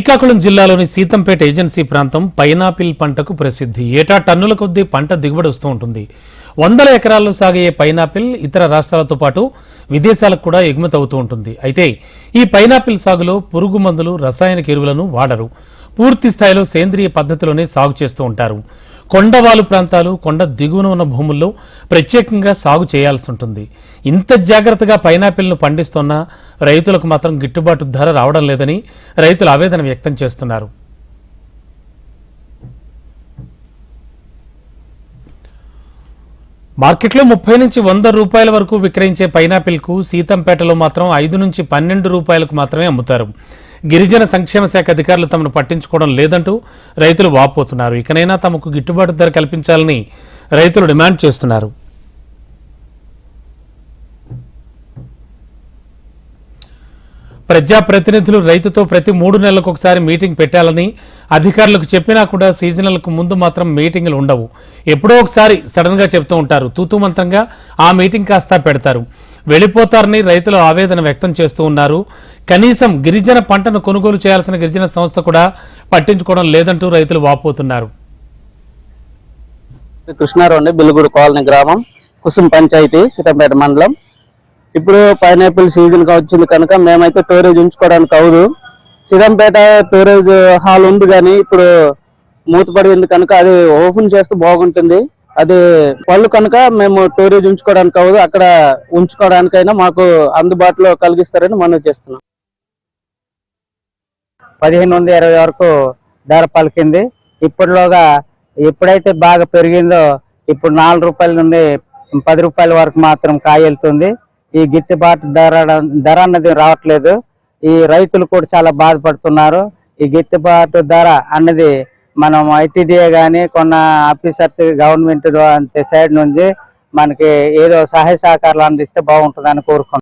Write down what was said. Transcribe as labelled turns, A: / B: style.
A: శ్రీకాకుళం జిల్లాలోని సీతంపేట ఏజెన్సీ ప్రాంతం పైనాపిల్ పంటకు ప్రసిద్ధి. ఏటా టన్నుల కొద్దీ పంట దిగుబడి వస్తూ ఉంటుంది. వందల ఎకరాల్లో సాగే పైనాపిల్ ఇతర రాష్ట్రాలతో పాటు విదేశాలకు కూడా ఎగుమతి అవుతూ ఉంటుంది. అయితే ఈ పైనాపిల్ సాగులో పురుగు మందులు రసాయనిక ఎరువులను వాడరు. పూర్తి స్థాయిలో సేంద్రియ పద్ధతిలోనే సాగు చేస్తూ ఉంటారు. కొండవాలు ప్రాంతాలు కొండ దిగువన ఉన్న భూముల్లో ప్రత్యేకంగా సాగు చేయాల్సి ఉంటుంది. ఇంత జాగ్రత్తగా పైనాపిల్ను పండిస్తున్న రైతులకు మాత్రం గిట్టుబాటు ధర రావడం లేదని రైతులు ఆవేదన వ్యక్తం చేస్తున్నారు. మార్కెట్లో ముప్పై నుంచి వంద రూపాయల వరకు విక్రయించే పైనాపిల్కు సీతంపేటలో మాత్రం ఐదు నుంచి పన్నెండు రూపాయలకు మాత్రమే అమ్ముతారు. గిరిజన సంక్షేమ శాఖ అధికారులు తమను పట్టించుకోవడం లేదంటూ రైతులు వాపోతున్నారు. ఇకనైనా తమకు గిట్టుబాటు ధర కల్పించాలని రైతులు డిమాండ్ చేస్తున్నారు. ప్రజాప్రతినిధులు రైతుతో ప్రతి మూడు నెలలకు ఒకసారి మీటింగ్ పెట్టాలని అధికారులకు చెప్పినా కూడా సీజనల్కు ముందు మాత్రం మీటింగులు ఉండవు. ఎప్పుడో ఒకసారి సడన్గా చెప్తూ ఉంటారు. తూతూ మంత్రంగా ఆ మీటింగ్ కాస్త పెడతారు. వెళ్ళిపోతారని రైతులు ఆవేదన వ్యక్తం చేస్తూ ఉన్నారు. కనీసం గిరిజన పంటను కొనుగోలు చేయాల్సిన గిరిజన సంస్థ కూడా పట్టించుకోవడం లేదంటూ రైతులు వాపోతున్నారు.
B: కృష్ణారావు అండి బిల్లుగూడు కాలనీ గ్రామం కుసుం పంచాయతీ సీతంపేట మండలం. ఇప్పుడు పైనాపిల్ సీజన్గా వచ్చింది కనుక మేమైతే స్టోరేజ్ ఉంచుకోవడానికి అవదు సీతంపేట స్టోరేజ్ హాల్ ఉంది కానీ ఇప్పుడు మూతపడింది కనుక అది ఓపెన్ చేస్తే బాగుంటుంది. అది పళ్ళు కనుక మేము స్టోరేజ్ ఉంచుకోవడానికి అవ్వదు అక్కడ ఉంచుకోవడానికైనా మాకు అందుబాటులో కలిగిస్తారని మనం చేస్తున్నాం.
C: పదిహేను వందల ఇరవై వరకు ధర పలికింది. ఇప్పటిలోగా ఎప్పుడైతే బాగా పెరిగిందో ఇప్పుడు నాలుగు రూపాయల నుండి పది రూపాయల వరకు మాత్రం కాయ వెళ్తుంది. ఈ గిట్టుబాటు ధర ధర అన్నది రావట్లేదు. ఈ రైతులు కూడా చాలా బాధపడుతున్నారు. ఈ గిట్టుబాటు ధర అన్నది మనం ఐటీడీఏ కానీ కొన్న ఆఫీసర్స్ గవర్నమెంట్ సైడ్ నుంచి మనకి ఏదో సహాయ సహకారాలు అందిస్తే బాగుంటుందని కోరుకుంటున్నాం.